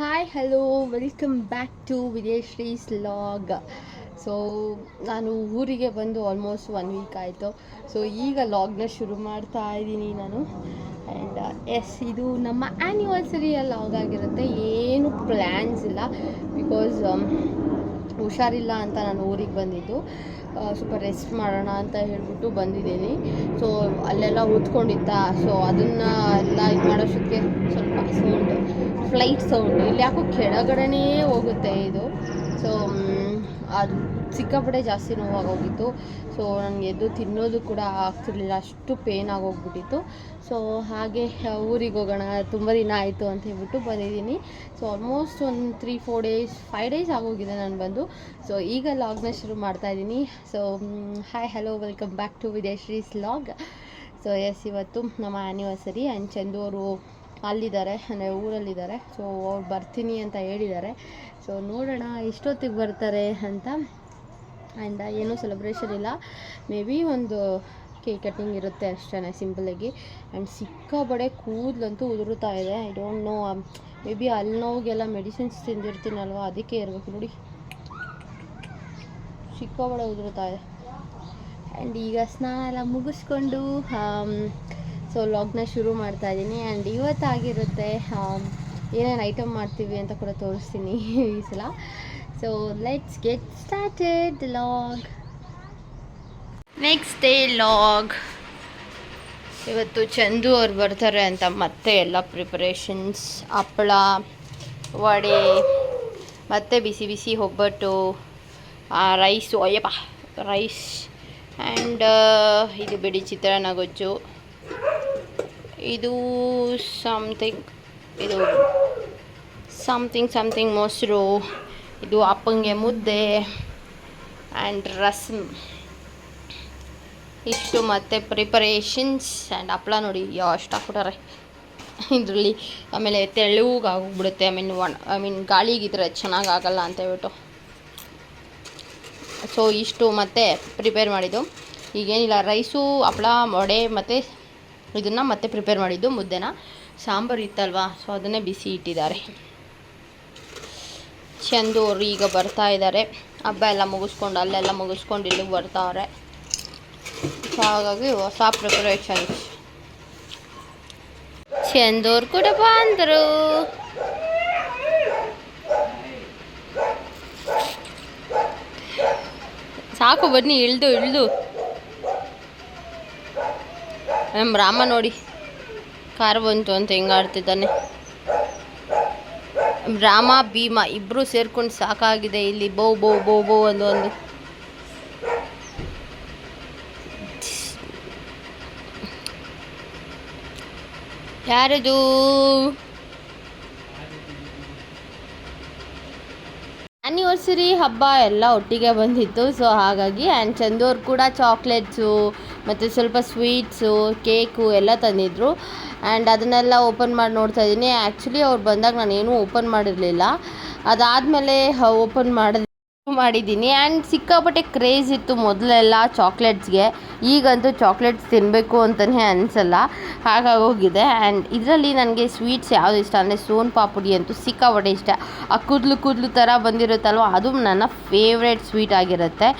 Hi hello welcome back to Vijayashree's vlog so ನಾನು ಊರಿಗೆ ಬಂದು ಆಲ್ಮೋಸ್ಟ್ ಒನ್ ವೀಕ್ ಆಯಿತು. ಸೊ ಈಗ ಲಾಗ್ನ ಶುರು ಮಾಡ್ತಾ ಇದ್ದೀನಿ ನಾನು. ಆ್ಯಂಡ್ ಎಸ್ ಇದು ನಮ್ಮ ಆ್ಯನಿವರ್ಸರಿಯ ಲಾಗ್ ಆಗಿರುತ್ತೆ. ಏನು ಪ್ಲ್ಯಾನ್ಸ್ ಇಲ್ಲ. ಬಿಕಾಸ್ ಹುಷಾರಿಲ್ಲ ಅಂತ ನಾನು ಊರಿಗೆ ಬಂದಿದ್ದು. ಸ್ವಲ್ಪ ರೆಸ್ಟ್ ಮಾಡೋಣ ಅಂತ ಹೇಳ್ಬಿಟ್ಟು ಬಂದಿದ್ದೀನಿ. ಸೊ ಅಲ್ಲೆಲ್ಲ ಓದ್ಕೊಂಡಿದ್ದ ಸೊ ಅದನ್ನು ಎಲ್ಲ ಇದು ಮಾಡೋಷ್ಟಕ್ಕೆ ಸ್ವಲ್ಪ ಸೌಂಡ್ ಫ್ಲೈಟ್ ಸೌಂಡ್ ಇಲ್ಲಿ ಯಾಕೋ ಕೆಳಗಡೆನೇ ಹೋಗುತ್ತೆ ಇದು. ಸೊ ಅದು ಸಿಕ್ಕಾಪಟ್ಟೆ ಜಾಸ್ತಿ ನೋವಾಗೋಗಿತ್ತು. ಸೊ ನನಗೆ ಎದ್ದು ತಿನ್ನೋದು ಕೂಡ ಆಗ್ತಿರ್ಲಿಲ್ಲ. ಅಷ್ಟು ಪೇನ್ ಆಗೋಗ್ಬಿಟ್ಟಿತ್ತು. ಸೊ ಹಾಗೆ ಊರಿಗೆ ಹೋಗೋಣ, ತುಂಬ ದಿನ ಆಯಿತು ಅಂತ ಹೇಳ್ಬಿಟ್ಟು ಬಂದಿದ್ದೀನಿ. ಸೊ ಆಲ್ಮೋಸ್ಟ್ ಒಂದು three four days five days ಆಗೋಗಿದೆ ನಾನು ಬಂದು. ಸೊ ಈಗ ಲಾಗ್ನ ಶುರು ಮಾಡ್ತಾ ಇದ್ದೀನಿ. So hi hello welcome back to Vijayashree's vlog so yes ಇವತ್ತು ನಮ್ಮ ಆ್ಯನಿವರ್ಸರಿ ಆ್ಯಂಡ್ ಚಂದು ಅವರು ಅಲ್ಲಿದ್ದಾರೆ, ಅಂದರೆ ಊರಲ್ಲಿದ್ದಾರೆ. ಸೊ ಅವ್ರು ಬರ್ತೀನಿ ಅಂತ ಹೇಳಿದ್ದಾರೆ. ಸೊ ನೋಡೋಣ ಎಷ್ಟೊತ್ತಿಗೆ ಬರ್ತಾರೆ ಅಂತ. ಆ್ಯಂಡ್ ಏನೂ ಸೆಲೆಬ್ರೇಷನ್ ಇಲ್ಲ. ಮೇ ಬಿ ಒಂದು ಕೇಕ್ ಕಟ್ಟಿಂಗ್ ಇರುತ್ತೆ ಅಷ್ಟೇ ಸಿಂಪಲಾಗಿ ಆ್ಯಂಡ್ ಸಿಕ್ಕಾಬಡೆ ಕೂದಲಂತೂ ಉದುರುತ್ತಾ ಇದೆ. I don't know maybe ಅಲ್ಲಿ ನೋವಿಗೆಲ್ಲ ಮೆಡಿಸಿನ್ಸ್ ತಿಂದಿರ್ತೀನಲ್ವ? ಅದಕ್ಕೆ ಇರಬೇಕು ನೋಡಿ. ಸಿಕ್ಕಾಬಡೆ ಉದುರುತ್ತಾ ಇದೆ. ಆ್ಯಂಡ್ ಈಗ ಸ್ನಾನ ಎಲ್ಲ ಮುಗಿಸ್ಕೊಂಡು ಸೊ ಲಾಗ್ನ ಶುರು ಮಾಡ್ತಾ ಇದ್ದೀನಿ ಆ್ಯಂಡ್ ಇವತ್ತಾಗಿರುತ್ತೆ ಏನೇನು ಐಟಮ್ ಮಾಡ್ತೀವಿ ಅಂತ ಕೂಡ ತೋರಿಸ್ತೀನಿ ಈ ಸಲ. So let's get started vlog next day vlog ಇವತ್ತು ಚಂದು ಅವ್ರು ಬರ್ತಾರೆ ಅಂತ ಮತ್ತೆ ಎಲ್ಲ ಪ್ರಿಪರೇಷನ್ಸ್ ಹಪ್ಪಳ, ವಡೆ, ಮತ್ತು ಬಿಸಿ ಬಿಸಿ ಒಬ್ಬಟ್ಟು ರೈಸು ಅಯ್ಯಪ್ಪ ರೈಸ್ ಆ್ಯಂಡ್ ಇದು ಬಿಡಿ ಚಿತ್ರಾನ್ನ ಗೊಜ್ಜು. ಇದು ಸಮಥಿಂಗ್ ಇದು ಸಮಥಿಂಗ್ ಸಮಥಿಂಗ್ ಮೊಸರು, ಇದು ಅಪ್ಪಂಗೆ ಮುದ್ದೆ ಆ್ಯಂಡ್ ರಸಮ್ ಇಷ್ಟು ಮತ್ತು ಪ್ರಿಪರೇಷನ್ಸ್ ಆ್ಯಂಡ್ ಹಪ್ಳ ನೋಡಿ ಎಷ್ಟು ಹಾಕ್ಬಿಟ್ಟಾರೆ ಇದರಲ್ಲಿ ಆಮೇಲೆ ತೆಳುಗಾಗೋಗ್ಬಿಡುತ್ತೆ ಐ ಮೀನ್ ಒಣ ಐ ಮೀನ್ ಗಾಳಿಗಿದ್ರೆ ಚೆನ್ನಾಗಿ ಆಗಲ್ಲ ಅಂತ ಹೇಳ್ಬಿಟ್ಟು. ಸೊ ಇಷ್ಟು ಮತ್ತೆ ಪ್ರಿಪೇರ್ ಮಾಡಿದ್ದು. ಈಗೇನಿಲ್ಲ ರೈಸು ಹಪ್ಳ ವಡೆ ಮತ್ತು ಇದನ್ನು ಮತ್ತೆ ಪ್ರಿಪೇರ್ ಮಾಡಿದ್ದು ಮುದ್ದೆನ. ಸಾಂಬಾರು ಇತ್ತಲ್ವಾ ಸೊ ಅದನ್ನೇ ಬಿಸಿ ಇಟ್ಟಿದ್ದಾರೆ. ಚಂದು ಅವರು ಈಗ ಬರ್ತಾ ಇದ್ದಾರೆ. ಹಬ್ಬ ಎಲ್ಲ ಮುಗಿಸ್ಕೊಂಡು, ಅಲ್ಲೆಲ್ಲ ಮುಗಿಸ್ಕೊಂಡು ಇಲ್ಲಿಗೆ ಬರ್ತಾವ್ರೆ ಸೊ ಹಾಗಾಗಿ ಹೊಸ ಪ್ರಿಪರೇಷನ್ಸ್ ಚಂದೋರು ಕೂಡ ಬಂದರು. ಸಾಕು ಬನ್ನಿ, ಇಳ್ದು ಇಳ್ದು. ನಮ್ಮ ರಾಮ ನೋಡಿ. ಕಾರ್ ಬಂತು ಅಂತ ಹೆಂಗಾಡ್ತಿದ್ದಾನೆ ರಾಮ, ಭೀಮ ಇಬ್ಬರು ಸೇರ್ಕೊಂಡು ಸಾಕಾಗಿದೆ ಇಲ್ಲಿ. ಬೋ ಬೋ ಬೋ ಬೋ ಒಂದು ಒಂದು. ಯಾರದು? ಆ್ಯನಿವರ್ಸರಿ ಹಬ್ಬ ಎಲ್ಲ ಒಟ್ಟಿಗೆ ಬಂದಿತ್ತು. ಸೊ ಹಾಗಾಗಿ, ಆ್ಯಂಡ್ ಚಂದವ್ರು ಕೂಡ ಚಾಕ್ಲೇಟ್ಸು ಮತ್ತು ಸ್ವಲ್ಪ ಸ್ವೀಟ್ಸು ಕೇಕು ಎಲ್ಲ ತಂದಿದ್ದರು ಆ್ಯಂಡ್ ಅದನ್ನೆಲ್ಲ ಓಪನ್ ಮಾಡಿ ನೋಡ್ತಾ ಇದ್ದೀನಿ. ಆ್ಯಕ್ಚುಲಿ ಅವ್ರು ಬಂದಾಗ ನಾನೇನು ಓಪನ್ ಮಾಡಿರಲಿಲ್ಲ. ಅದಾದಮೇಲೆ ಓಪನ್ ಮಾಡಿದ ಮಾಡಿದ್ದೀನಿ. ಆ್ಯಂಡ್ ಸಿಕ್ಕಾಪಟ್ಟೆ ಕ್ರೇಜ್ ಇತ್ತು ಮೊದಲೆಲ್ಲ ಚಾಕ್ಲೇಟ್ಸ್ಗೆ ಈಗಂತೂ ಚಾಕ್ಲೇಟ್ಸ್ ತಿನ್ನಬೇಕು ಅಂತಲೇ ಅನಿಸಲ್ಲ. ಹಾಗಾಗೋಗಿದೆ. ಆ್ಯಂಡ್ ಇದರಲ್ಲಿ ನನಗೆ ಸ್ವೀಟ್ಸ್ ಯಾವುದು ಇಷ್ಟ? ಅಂದರೆ ಸೋನ್ ಪಾಪುಡಿ ಅಂತೂ ಸಿಕ್ಕಾಪಟ್ಟೆ ಇಷ್ಟ. ಆ ಕೂದಲು ಕೂದಲು ಥರ ಬಂದಿರುತ್ತಲ್ವ, ಅದು ನನ್ನ ಫೇವ್ರೆಟ್ ಸ್ವೀಟ್ ಆಗಿರುತ್ತೆ.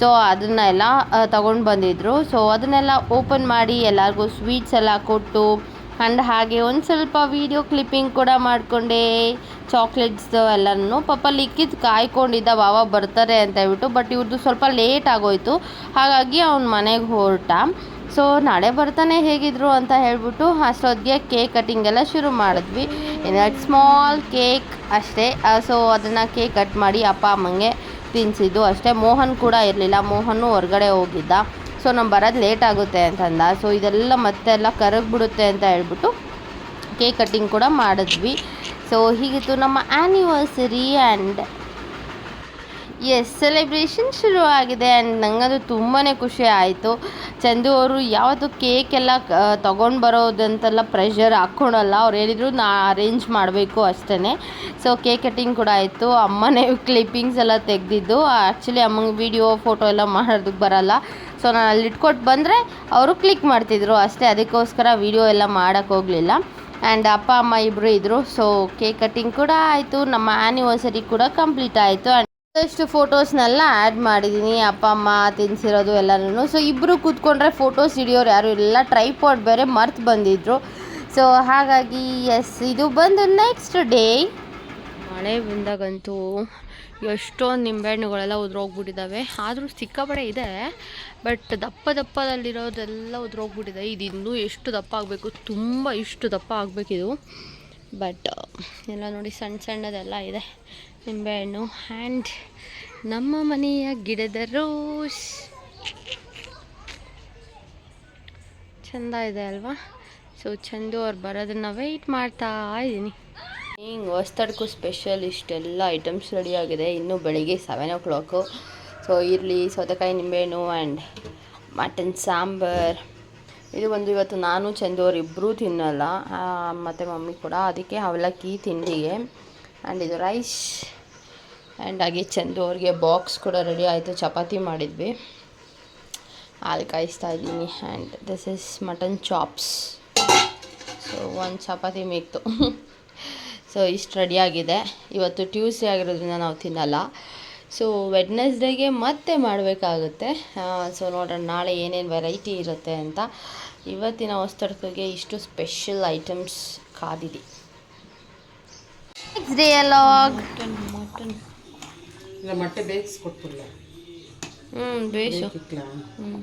ಸೊ ಅದನ್ನೆಲ್ಲ ತಗೊಂಡು ಬಂದಿದ್ದರು ಸೊ ಅದನ್ನೆಲ್ಲ ಓಪನ್ ಮಾಡಿ ಎಲ್ಲರಿಗೂ ಸ್ವೀಟ್ಸ್ ಎಲ್ಲ ಕೊಟ್ಟು ಆ್ಯಂಡ್ ಹಾಗೆ ಒಂದು ಸ್ವಲ್ಪ ವೀಡಿಯೋ ಕ್ಲಿಪ್ಪಿಂಗ್ ಕೂಡ ಮಾಡಿಕೊಂಡೆ. ಚಾಕ್ಲೇಟ್ಸ್ ಎಲ್ಲನೂ. ಪಾಪ ಲಿಕ್ಕಿದ್ ಕಾಯ್ಕೊಂಡಿದ್ದ ಬಾವ ಬರ್ತಾರೆ ಅಂತ ಹೇಳ್ಬಿಟ್ಟು ಬಟ್ ಇವ್ರದ್ದು ಸ್ವಲ್ಪ ಲೇಟ್ ಆಗೋಯ್ತು. ಹಾಗಾಗಿ ಅವ್ನ ಮನೆಗೆ ಹೊರಟ. ಸೊ ನಾಳೆ ಬರ್ತಾನೆ ಹೇಗಿದ್ರು ಅಂತ ಹೇಳ್ಬಿಟ್ಟು ಅಷ್ಟೊತ್ತಿಗೆ ಕೇಕ್ ಕಟಿಂಗ್ ಎಲ್ಲ ಶುರು ಮಾಡಿದ್ವಿ. ಸ್ಮಾಲ್ ಕೇಕ್ ಅಷ್ಟೇ. ಸೊ ಅದನ್ನು ಕೇಕ್ ಕಟ್ ಮಾಡಿ ಅಪ್ಪ ಅಮ್ಮಂಗೆ ತಿನ್ನಿಸಿದ್ದು ಅಷ್ಟೇ. ಮೋಹನ್ ಕೂಡ ಇರಲಿಲ್ಲ. ಮೋಹನ್ನು ಹೊರಗಡೆ ಹೋಗಿದ್ದ. ಸೊ ನಮ್ಮ ಬರೋದು ಲೇಟ್ ಆಗುತ್ತೆ ಅಂತಂದ. ಸೊ ಇದೆಲ್ಲ ಮತ್ತೆಲ್ಲ ಕರಗ್ಬಿಡುತ್ತೆ ಅಂತ ಹೇಳ್ಬಿಟ್ಟು ಕೇಕ್ ಕಟ್ಟಿಂಗ್ ಕೂಡ ಮಾಡಿದ್ವಿ. ಸೊ ಹೀಗಿತ್ತು ನಮ್ಮ ಆ್ಯನಿವರ್ಸರಿ ಆ್ಯಂಡ್ ಎಸ್ ಸೆಲೆಬ್ರೇಷನ್ ಶುರುವಾಗಿದೆ ಆ್ಯಂಡ್ ನನಗದು ತುಂಬಾ ಖುಷಿ ಆಯಿತು. ಚಂದು ಅವರು ಯಾವತ್ತು ಕೇಕ್ ಎಲ್ಲ ತೊಗೊಂಡು ಬರೋದಂತೆಲ್ಲ ಪ್ರೆಷರ್ ಹಾಕ್ಕೊಳಲ್ಲ. ಅವ್ರು ಹೇಳಿದ್ರು ನಾ ಅರೇಂಜ್ ಮಾಡಬೇಕು ಅಷ್ಟೇ ಸೊ ಕೇಕ್ ಕಟ್ಟಿಂಗ್ ಕೂಡ ಆಯಿತು. ಅಮ್ಮನೇ ಕ್ಲಿಪ್ಪಿಂಗ್ಸ್ ಎಲ್ಲ ತೆಗೆದಿದ್ದು. ಆ್ಯಕ್ಚುಲಿ ಅಮ್ಮಂಗೆ ವೀಡಿಯೋ ಫೋಟೋ ಎಲ್ಲ ಮಾಡೋದಕ್ಕೆ ಬರಲ್ಲ. ಸೊ ನಾನು ಅಲ್ಲಿ ಇಟ್ಕೊಟ್ಟು ಬಂದರೆ ಅವರು ಕ್ಲಿಕ್ ಮಾಡ್ತಿದ್ರು. ಅಷ್ಟೇ, ಅದಕ್ಕೋಸ್ಕರ ವೀಡಿಯೋ ಎಲ್ಲ ಮಾಡೋಕ್ಕೆ ಹೋಗಲಿಲ್ಲ. ಆ್ಯಂಡ್ ಅಪ್ಪ, ಅಮ್ಮ ಇಬ್ಬರು ಇದ್ದರು ಸೊ ಕೇಕ್ ಕಟ್ಟಿಂಗ್ ಕೂಡ ಆಯಿತು. ನಮ್ಮ ಆ್ಯನಿವರ್ಸರಿ ಕೂಡ ಕಂಪ್ಲೀಟ್ ಆಯಿತು. ಆ್ಯಂಡ್ ಅಷ್ಟು ಫೋಟೋಸ್ನೆಲ್ಲ ಆ್ಯಡ್ ಮಾಡಿದ್ದೀನಿ ಅಪ್ಪ, ಅಮ್ಮ ತಿನ್ಸಿರೋದು ಎಲ್ಲನೂ ಸೊ ಇಬ್ಬರು ಕೂತ್ಕೊಂಡ್ರೆ ಫೋಟೋಸ್ ಹಿಡಿಯೋರು ಯಾರು ಇಲ್ಲ. ಟ್ರೈಪಾಡ್ ಬೇರೆ ಮರ್ತು ಬಂದಿದ್ರು. ಸೊ ಹಾಗಾಗಿ ಎಸ್ ಇದು ಬಂದು ನೆಕ್ಸ್ಟ್ ಡೇ ಮಳೆ ಬಂದಾಗಂತೂ ಎಷ್ಟೊಂದು ನಿಂಬೆಹಣ್ಣುಗಳೆಲ್ಲ ಉದ್ರೋಗ್ಬಿಟ್ಟಿದ್ದಾವೆ ಆದರೂ ಸಿಕ್ಕಾಪಡೆ ಇದೆ, ಬಟ್ ದಪ್ಪ ದಪ್ಪದಲ್ಲಿರೋದೆಲ್ಲ ಉದ್ರೋಗ್ಬಿಟ್ಟಿದೆ. ಇದು ಇನ್ನೂ ಎಷ್ಟು ದಪ್ಪ ಆಗಬೇಕು, ತುಂಬ ಇಷ್ಟು ದಪ್ಪ ಆಗಬೇಕಿದು. ಬಟ್, ಎಲ್ಲ ನೋಡಿ ಸಣ್ಣ ಸಣ್ಣದೆಲ್ಲ ಇದೆ ನಿಂಬೆಹಣ್ಣು. ಆ್ಯಂಡ್ ನಮ್ಮ ಮನೆಯ ಗಿಡದ ರೋಸ್. ಚೆಂದ ಇದೆ ಅಲ್ವಾ? ಸೊ ಚಂದು ಅವ್ರು ಬರೋದನ್ನು ವೆಯ್ಟ್ ಮಾಡ್ತಾ ಇದ್ದೀನಿ ಹಿಂಗೆ ಹೊಸ್ತಡ್ಕು ಸ್ಪೆಷಲ್ ಇಷ್ಟೆಲ್ಲ ಐಟಮ್ಸ್ ರೆಡಿ ಆಗಿದೆ. ಇನ್ನು ಬೆಳಿಗ್ಗೆ ಸೆವೆನ್ ಓ ಕ್ಲಾಕು ಸೊ ಇರಲಿ, ಸೌತೆಕಾಯಿ, ನಿಂಬೆಹಣ್ಣು ಆ್ಯಂಡ್ ಮಟನ್ ಸಾಂಬಾರ್. ಇದು ಒಂದು ಇವತ್ತು ನಾನು, ಚಂದು ಅವ್ರು ಇಬ್ಬರೂ ತಿನ್ನಲ್ಲ. ಮತ್ತು ಮಮ್ಮಿ ಕೂಡ. ಅದಕ್ಕೆ ಅವಲಕ್ಕಿ, ತಿಂಡಿಗೆ ಆ್ಯಂಡ್ ಇದು ರೈಸ್ ಆ್ಯಂಡ್ ಹಾಗೆ ಚಂದು ಅವ್ರಿಗೆ ಬಾಕ್ಸ್ ಕೂಡ ರೆಡಿ ಆಯಿತು. ಚಪಾತಿ ಮಾಡಿದ್ವಿ. ಹಾಲು ಕಾಯಿಸ್ತಾ ಇದ್ದೀನಿ and this is mutton chops so ಒಂದು ಚಪಾತಿ ಮಿಕ್ತು. ಸೊ ಇಷ್ಟು ರೆಡಿಯಾಗಿದೆ ಇವತ್ತು ಟ್ಯೂಸ್ಡೇ ಆಗಿರೋದ್ರಿಂದ ನಾವು ತಿನ್ನಲ್ಲ. ಸೊ ವೆಡ್ನೆಸ್ಡೇಗೆ ಮತ್ತೆ ಮಾಡಬೇಕಾಗುತ್ತೆ. ಸೊ ನೋಡೋಣ ನಾಳೆ ಏನೇನು ವೆರೈಟಿ ಇರುತ್ತೆ ಅಂತ. ಇವತ್ತಿನ ಹೊಸ್ತಡ್ಕಿಗೆ ಇಷ್ಟು ಸ್ಪೆಷಲ್ ಐಟಮ್ಸ್ ಕಾದಿದೆ. ನೆಕ್ಸ್ಟ್ ಡೇ ಲಾಗ್ ಮಟನ್ ಇಲ್ಲ ಮೊಟ್ಟೆ ಬೇಯಿಸ್ಕೊಟ್ಬಿಡಲ್ಲ ಹ್ಞೂ ಬೇಯಿಸು. ಹ್ಞೂ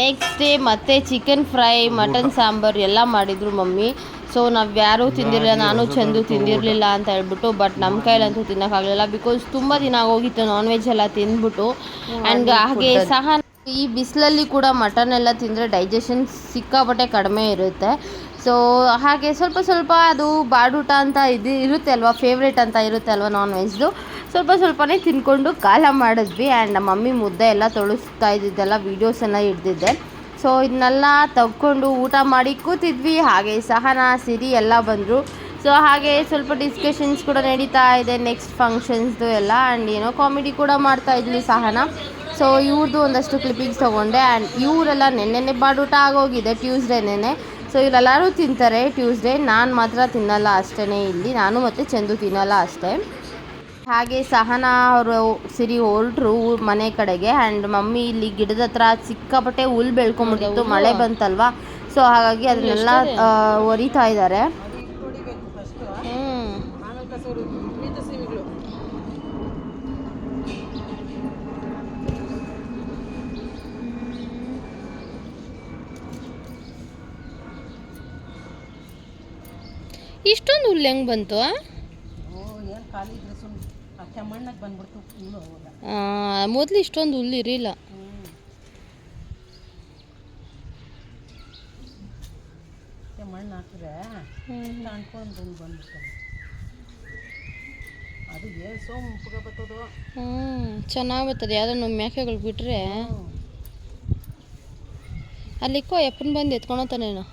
ನೆಕ್ಸ್ಟ್ ಡೇ ಮತ್ತೆ ಚಿಕನ್ ಫ್ರೈ ಮಟನ್ ಸಾಂಬಾರು ಎಲ್ಲ ಮಾಡಿದ್ರು ಮಮ್ಮಿ. ಸೊ ನಾವು ಯಾರೂ ತಿಂದಿರಲಿಲ್ಲ ನಾನು ಚಂದು ತಿಂದಿರಲಿಲ್ಲ ಅಂತ ಹೇಳ್ಬಿಟ್ಟು ಬಟ್ ನಮ್ಮ ಕೈಲಂತೂ ತಿನ್ನೋಕ್ಕಾಗಲಿಲ್ಲ ಬಿಕಾಸ್ ತುಂಬ ದಿನ ಆಗೋಗಿತ್ತು ನಾನ್ ವೆಜ್ ಎಲ್ಲ ತಿಂದ್ಬಿಟ್ಟು. ಆ್ಯಂಡ್ ಹಾಗೆ ಸಹ ಈ ಬಿಸಿಲಲ್ಲಿ ಕೂಡ ಮಟನ್ ಎಲ್ಲ ತಿಂದರೆ ಡೈಜೆಷನ್ ಸಿಕ್ಕಾಪಟ್ಟೆ ಕಡಿಮೆ ಇರುತ್ತೆ. ಸೊ ಹಾಗೆ ಸ್ವಲ್ಪ ಸ್ವಲ್ಪ ಅದು ಬಾಡೂಟ ಅಂತ ಇದು ಇರುತ್ತೆ ಅಲ್ವಾ ಫೇವ್ರೇಟ್ ಅಂತ ಇರುತ್ತೆ ಅಲ್ವಾ ನಾನ್ ವೆಜ್ದು ಸ್ವಲ್ಪ ಸ್ವಲ್ಪನೇ ತಿನ್ಕೊಂಡು ಕಾಲ ಮಾಡಿದ್ವಿ ಆ್ಯಂಡ್ ನಮ್ಮ ಮಮ್ಮಿ ಮುದ್ದೆ ಎಲ್ಲ ತೊಳಸ್ತಾ ಇದ್ದಿದ್ದೆಲ್ಲ ವೀಡಿಯೋಸನ್ನು ಹಿಡ್ದಿದ್ದೆ. ಸೊ ಇದನ್ನೆಲ್ಲ ತಗೊಂಡು ಊಟ ಮಾಡಿ ಕೂತಿದ್ವಿ. ಹಾಗೆ ಸಹನ, ಸಿರಿ ಎಲ್ಲ ಬಂದರು. ಸೊ ಹಾಗೆ ಸ್ವಲ್ಪ ಡಿಸ್ಕಷನ್ಸ್ ಕೂಡ ನಡೀತಾ ಇದೆ ನೆಕ್ಸ್ಟ್ ಫಂಕ್ಷನ್ಸ್ದು ಎಲ್ಲ ಆ್ಯಂಡ್ ಏನೋ ಕಾಮಿಡಿ ಕೂಡ ಮಾಡ್ತಾ ಇದ್ವಿ ಸಹನ. ಸೊ ಇವ್ರದ್ದು ಒಂದಷ್ಟು ಕ್ಲಿಪ್ಪಿಂಗ್ಸ್ ತೊಗೊಂಡೆ ಆ್ಯಂಡ್ ಇವರೆಲ್ಲ ನೆನ್ನೆನೆ ಬಾಡೂಟ ಆಗೋಗಿದೆ ಟ್ಯೂಸ್ಡೇನೇ ಸೊ ಇವರೆಲ್ಲರೂ ತಿಂತಾರೆ. ಟ್ಯೂಸ್ಡೇ ನಾನು ಮಾತ್ರ ತಿನ್ನಲ್ಲ ಅಷ್ಟೇ ಇಲ್ಲಿ. ನಾನು ಮತ್ತು ಚಂದು ತಿನ್ನಲ್ಲ ಅಷ್ಟೇ. ಹಾಗೆ ಸಹನಾ ಅವರು ಸಿರಿ ಹೊರಟ್ರು ಮನೆ ಕಡೆಗೆ ಆ್ಯಂಡ್ ಮಮ್ಮಿ ಇಲ್ಲಿ ಗಿಡದ ಹತ್ರ ಸಿಕ್ಕಾಪಟ್ಟೆ ಹುಲ್ ಬೆಳ್ಕೊಂಬಿಟ್ಟಿತ್ತು ಮಳೆ ಬಂತಲ್ವಾ? ಸೊ ಹಾಗಾಗಿ ಅದನ್ನೆಲ್ಲ ಒರಿತಾ ಇದ್ದಾರೆ ಇಷ್ಟೊಂದು ಹುಲ್ಲು ಹೆಂಗೆ ಬಂತು ಖಾಲಿ ಇದ್ರೆ ಸುಮ್ಮನೆ ಆ ಕೆಮ್ಮಣ್ಣಕ್ಕೆ ಬಂದ್ಬಿಡ್ತು ಫುಲ್ಲು ಅವಾಗ ಮೊದಲು ಇಷ್ಟೊಂದು ಹುಲ್ಲು ಇರಲಿಲ್ಲ. ಕೆಮ್ಮಣ್ಣು ಹಾಕಿದ್ರೆ ತಾಣ್ಕೊಂಡು ಬಂದು ಬಂದ್ಬಿಡ್ತದೆ ಅದು ಏನು ಸೋಂಪುಗ ಬರ್ತದೋ ಹ್ಞೂ ಚೆನ್ನಾಗಿ ಬರ್ತದೆ ಯಾವುದೋ ಮೇಕೆಗಳು ಬಿಟ್ಟರೆ ಅಲ್ಲಿಕ್ಕೋ ಎಪ್ಪನ್ ಬಂದು ಎತ್ಕೊಳತಾನೇನು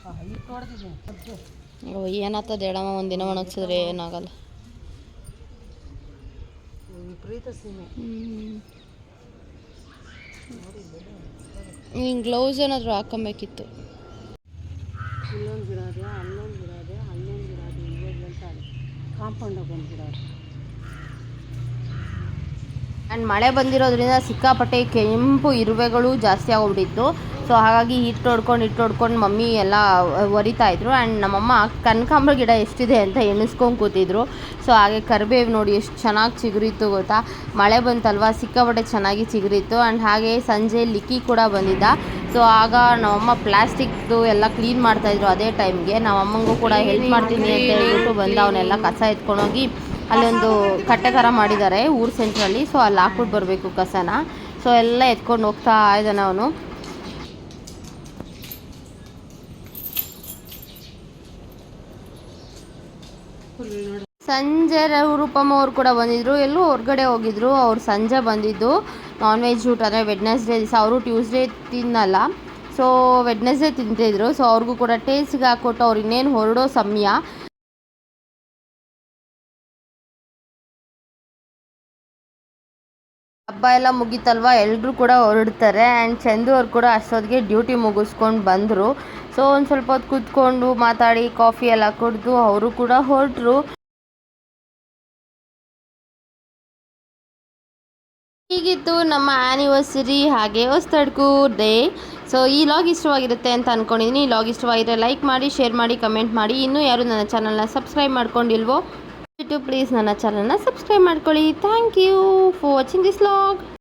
ಓ ಏನಾಗ್ತದೆ ಹೇಳಮ್ಮ ಒಂದಿನ ಒಣಗಿಸಿದ್ರೆ ಏನಾಗಲ್ಲ. ವಿಪರೀತ ಸೀಮೆ ನೀನು ಗ್ಲೌಸ್ ಏನಾದರೂ ಹಾಕೊಬೇಕಿತ್ತು ಇಲ್ಲೊಂದು ಗಿಡ ಇದೆ ಅಲ್ಲೊಂದು ಗಿಡ ಇದೆ ಅಲ್ಲೊಂದು ಗಿಡ ಇದೆ ಇವಾಗ ಅಂತ ಅದು. ಕಾಂಪೌಂಡಾಗ ಒಂದು ಗಿಡ ಇದೆ ಆ್ಯಂಡ್ ಮಳೆ ಬಂದಿರೋದ್ರಿಂದ ಸಿಕ್ಕಾಪಟ್ಟೆ ಕೆಂಪು ಇರುವೆಗಳು ಜಾಸ್ತಿ ಆಗೋಗ್ಬಿಟ್ಟಿತ್ತು ಸೊ ಹಾಗಾಗಿ ಹಿಟ್ಟು ಹೊಡ್ಕೊಂಡು ಹಿಟ್ಟು ಹೊಡ್ಕೊಂಡು ಮಮ್ಮಿ ಎಲ್ಲ ಒರಿತಾ ಇದ್ರು. ಆ್ಯಂಡ್ ನಮ್ಮಮ್ಮ ಕನಕಾಂಬ್ರ ಗಿಡ ಎಷ್ಟಿದೆ ಅಂತ ಎಣಿಸ್ಕೊಂಡು ಕೂತಿದ್ರು. ಸೊ ಹಾಗೆ ಕರಿಬೇವು ನೋಡಿ ಎಷ್ಟು ಚೆನ್ನಾಗಿ ಚಿಗುರಿತ್ತು ಗೊತ್ತಾ? ಮಳೆ ಬಂತಲ್ವಾ? ಸಿಕ್ಕಾಪಟ್ಟೆ ಚೆನ್ನಾಗಿ ಚಿಗುರಿತ್ತು. ಆ್ಯಂಡ್ ಹಾಗೆ ಸಂಜೆ ಲಿಕ್ಕಿ ಕೂಡ ಬಂದಿದ್ದ. ಸೊ ಆಗ ನಮ್ಮಮ್ಮ ಪ್ಲಾಸ್ಟಿಕ್ದು ಎಲ್ಲ ಕ್ಲೀನ್ ಮಾಡ್ತಾಯಿದ್ರು ಅದೇ ಟೈಮ್ಗೆ. ನಮ್ಮಮ್ಮಂಗೂ ಕೂಡ ಹೆಲ್ಪ್ ಮಾಡ್ತೀನಿ ಅಂತ ಹೇಳ್ಬಿಟ್ಟು ಬಂದು ಅವನ್ನೆಲ್ಲ ಕಸ ಎತ್ಕೊಂಡೋಗಿ ಅಲ್ಲೊಂದು ಕಟ್ಟೆ ಥರ ಮಾಡಿದ್ದಾರೆ ಊರು ಸೆಂಟ್ರಲ್ಲಿ ಸೊ ಅಲ್ಲಿ ಹಾಕ್ಬಿಟ್ಟು ಬರಬೇಕು ಕಸನ. ಸೊ ಎಲ್ಲ ಎತ್ಕೊಂಡು ಹೋಗ್ತಾ ಇದ್ದಾನೆ ಅವನು. ಸಂಜೆ ರೂಪಮ್ಮ ಅವ್ರು ಕೂಡ ಬಂದಿದ್ರು. ಎಲ್ಲೂ ಹೊರಗಡೆ ಹೋಗಿದ್ರು. ಅವ್ರು ಸಂಜೆ ಬಂದಿದ್ದು. ನಾನ್ ವೆಜ್ ಊಟ ಅಂದರೆ ವೆಡ್ನೆಸ್ಡೇ ದಿವಸ. ಅವರು ಟ್ಯೂಸ್ಡೇ ತಿನ್ನಲ್ಲ. So Wednesday ತಿಂತಿದ್ರು. ಸೊ ಅವ್ರಿಗೂ ಕೂಡ ಟೇಸ್ಟ್ಗೆ ಹಾಕ್ಕೊಟ್ಟು ಅವ್ರು ಇನ್ನೇನು ಹೊರಡೋ ಸಮಯ. ಹಬ್ಬ ಎಲ್ಲ ಮುಗೀತಲ್ವ? ಎಲ್ಲರೂ ಕೂಡ ಹೊರಡ್ತಾರೆ. ಆ್ಯಂಡ್ ಚಂದು ಅವ್ರು ಕೂಡ ಅಷ್ಟೊತ್ತಿಗೆ ಡ್ಯೂಟಿ ಮುಗಿಸ್ಕೊಂಡು ಬಂದರು. ಸೊ ಒಂದು ಸ್ವಲ್ಪ ಹೊತ್ತು ಕೂತ್ಕೊಂಡು ಮಾತಾಡಿ ಕಾಫಿ ಎಲ್ಲ ಕುಡಿದು ಅವರು ಕೂಡ ಹೊರಟರು. ಹೀಗಿತ್ತು ನಮ್ಮ ಆ್ಯನಿವರ್ಸರಿ ಹಾಗೆ ಹೊಸ್ತಡ್ಕು ಡೇ ಸೊ ಈ ಲಾಗ್ ಇಷ್ಟವಾಗಿರುತ್ತೆ ಅಂತ ಅಂದ್ಕೊಂಡಿದ್ದೀನಿ ಈ ಲಾಗ್ ಇಷ್ಟವಾಗಿದ್ದರೆ ಲೈಕ್ ಮಾಡಿ ಶೇರ್ ಮಾಡಿ ಕಮೆಂಟ್ ಮಾಡಿ. ಇನ್ನೂ ಯಾರು ನನ್ನ ಚಾನಲ್ನ ಸಬ್ಸ್ಕ್ರೈಬ್ ಮಾಡ್ಕೊಂಡಿಲ್ವೋ ಪ್ಲೀಸ್ ನನ್ನ ಚಾನಲ್ನ ಸಬ್ಸ್ಕ್ರೈಬ್ ಮಾಡ್ಕೊಳ್ಳಿ. Thank you for watching this vlog